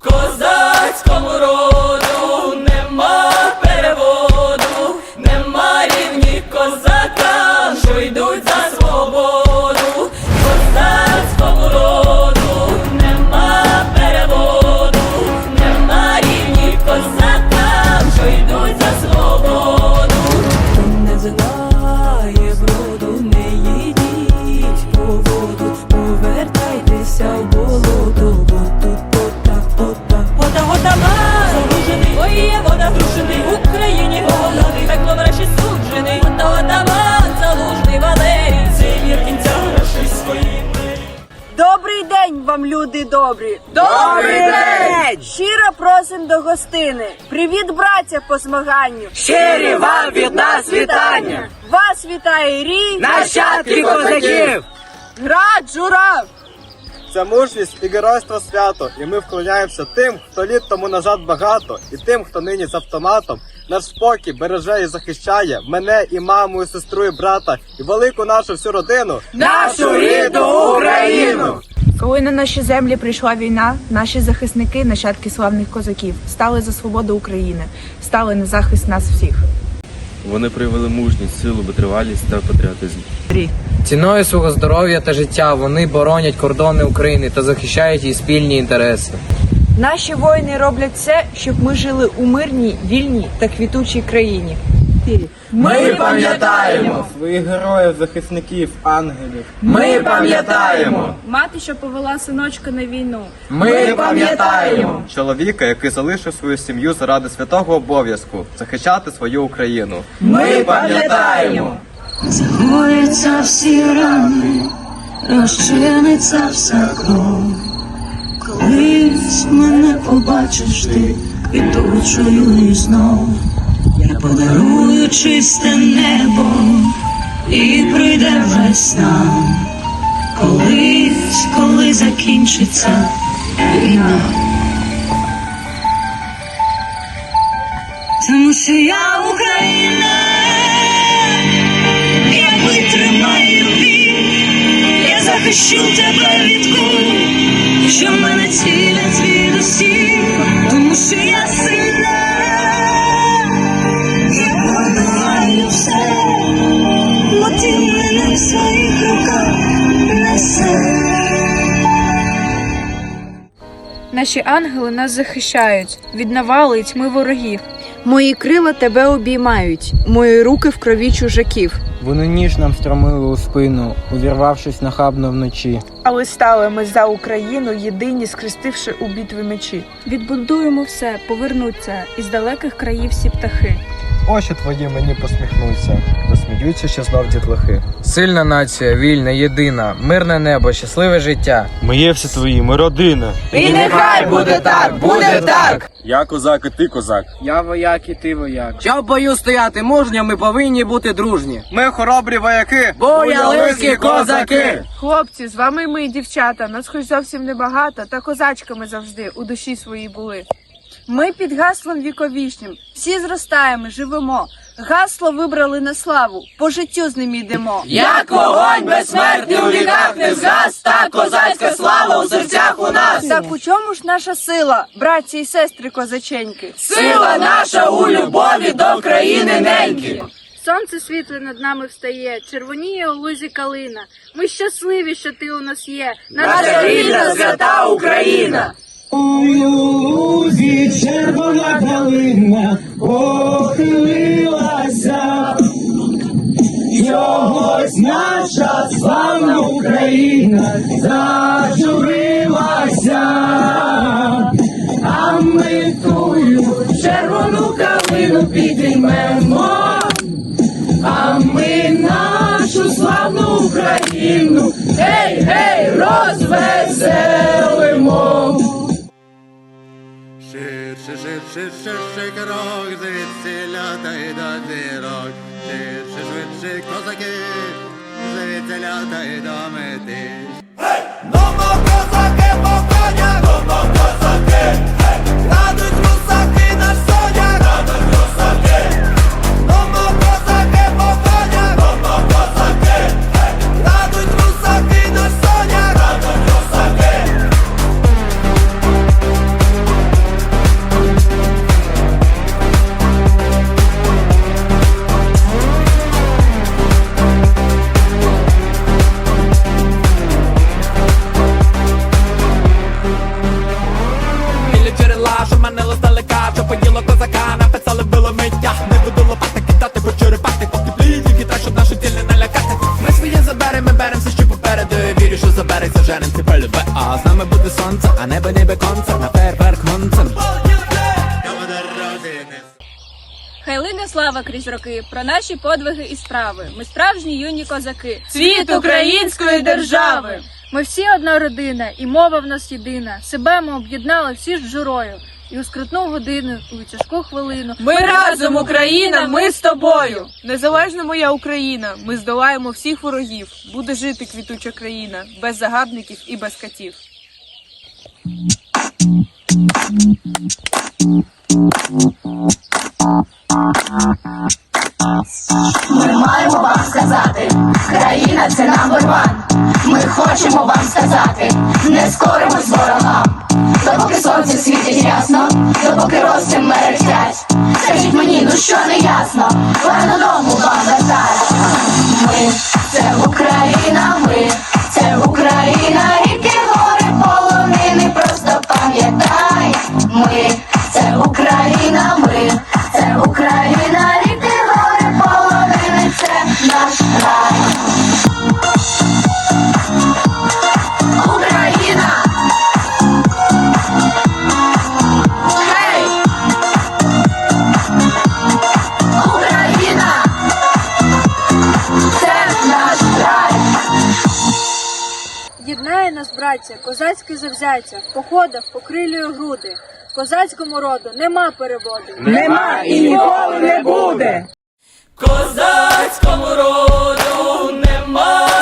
Козацькому роду нема переводу, нема рівні козакам, що йдуть за свободу. Козацькому роду нема переводу, нема рівні козакам, що йдуть за свободу. Хто не знає броду, не їдіть по воду, повертайтеся в болото, в Україні голодний, пекло врешті суджений, вода, вода, залужний Валерій, цей кінця грошей своїх. Добрий день вам, люди добрі! Добрий день! Щиро просим до гостини. Привіт, браття, по змаганню! Щирі вам від нас вітання! Вас вітає рій, Нащадки козаків! град, жура! Це мужність і геройство свято, і ми вклоняємося тим, хто літ тому назад багато, і тим, хто нині з автоматом наш спокій береже і захищає мене і маму, і сестру, і брата, і велику нашу всю родину. Нашу рідну Україну! Коли на наші землі прийшла війна, наші захисники, нащадки славних козаків, стали за свободу України, стали на захист нас всіх. Вони проявили мужність, силу, витривалість та патріотизм. Ціною свого здоров'я та життя вони боронять кордони України та захищають її спільні інтереси. Наші воїни роблять все, щоб ми жили у мирній, вільній та квітучій країні. Ми пам'ятаємо! Своїх героїв, захисників, ангелів. Ми пам'ятаємо! Мати, що повела синочка на війну. Ми пам'ятаємо! Чоловіка, який залишив свою сім'ю заради святого обов'язку захищати свою Україну. Ми пам'ятаємо! Загояться всі рани, розчиниться вся кров. Колись мене побачиш ти і квітучою і знов. Подарую чисте небо і прийде весна. Колись, коли закінчиться війна. Тому що я Україна, я витримаю біль, я захищу тебе від куль, що мене цілять від усіх, тому що я Наші ангели нас захищають від навали і тьми ворогів. Мої крила тебе обіймають, мої руки в крові чужаків. Вони ніж нам стромили у спину, увірвавшись нахабно вночі. Але стали ми за Україну єдині, скрестивши у битві мечі. Відбудуємо все, повернуться із далеких країв всі птахи. Очі твої мені посміхнуться, засміються ще знов дітлахи. Сильна нація, вільна, єдина, мирне небо, щасливе життя. Ми є всі твої, ми родина. І нехай буде так! Буде так! Я козак, і ти козак. Я вояк і ти вояк. Щоб в бою стояти мужньо, ми повинні бути дружні. Ми хоробрі вояки, Боялиські козаки! Хлопці, з вами ми, дівчата. Нас хоч зовсім небагато, та козачками завжди у душі своїй були. Ми під гаслом віковічним, всі зростаємо, живемо. Гасло вибрали на славу, по життю з ним йдемо. Як вогонь безсмертний у віках не згас, та козацька слава у серцях у нас! Так у чому ж наша сила, братці і сестри козаченьки? Сила наша у любові до країни неньки! Сонце світле над нами встає, червоніє у лузі калина. Ми щасливі, що ти у нас є. Наша рідна свята Україна! лузі червона калина похилилася, чогось наша славна Україна зажурилася, а ми тую червону калину підіймемо, Україну, гей, гей, розвеселимо. Ширше, ширше, ширше крок, звідсіля та й до зірок. Ширше, швидше, козаки, звідсіля та й до мети. Що забереться женимці полюбе А з нами буде сонце, а небо ніби конце на фейерверк концерт Хай лине слава крізь роки про наші подвиги і справи. Ми справжні юні козаки. Світ української держави! Ми всі одна родина, і мова в нас єдина. Себе ми об'єднали всі з журою. І у скрутну годину, і у тяжку хвилину. Ми разом, Україна, ми з тобою. Незалежна моя Україна. Ми здолаємо всіх ворогів. Буде жити квітуча країна, без загарбників і без катів. Вам сказати, країна це number one. Ми хочемо вам сказати, не скоримось ворогам. Допоки сонце світить ясно, допоки росте мерехтять. Скажіть мені, ну що не ясно, пора додому нас, браття, козацьке завзяття, в походах покрилює груди. Козацькому роду нема переводу. Нема і ніколи не буде. Козацькому роду нема.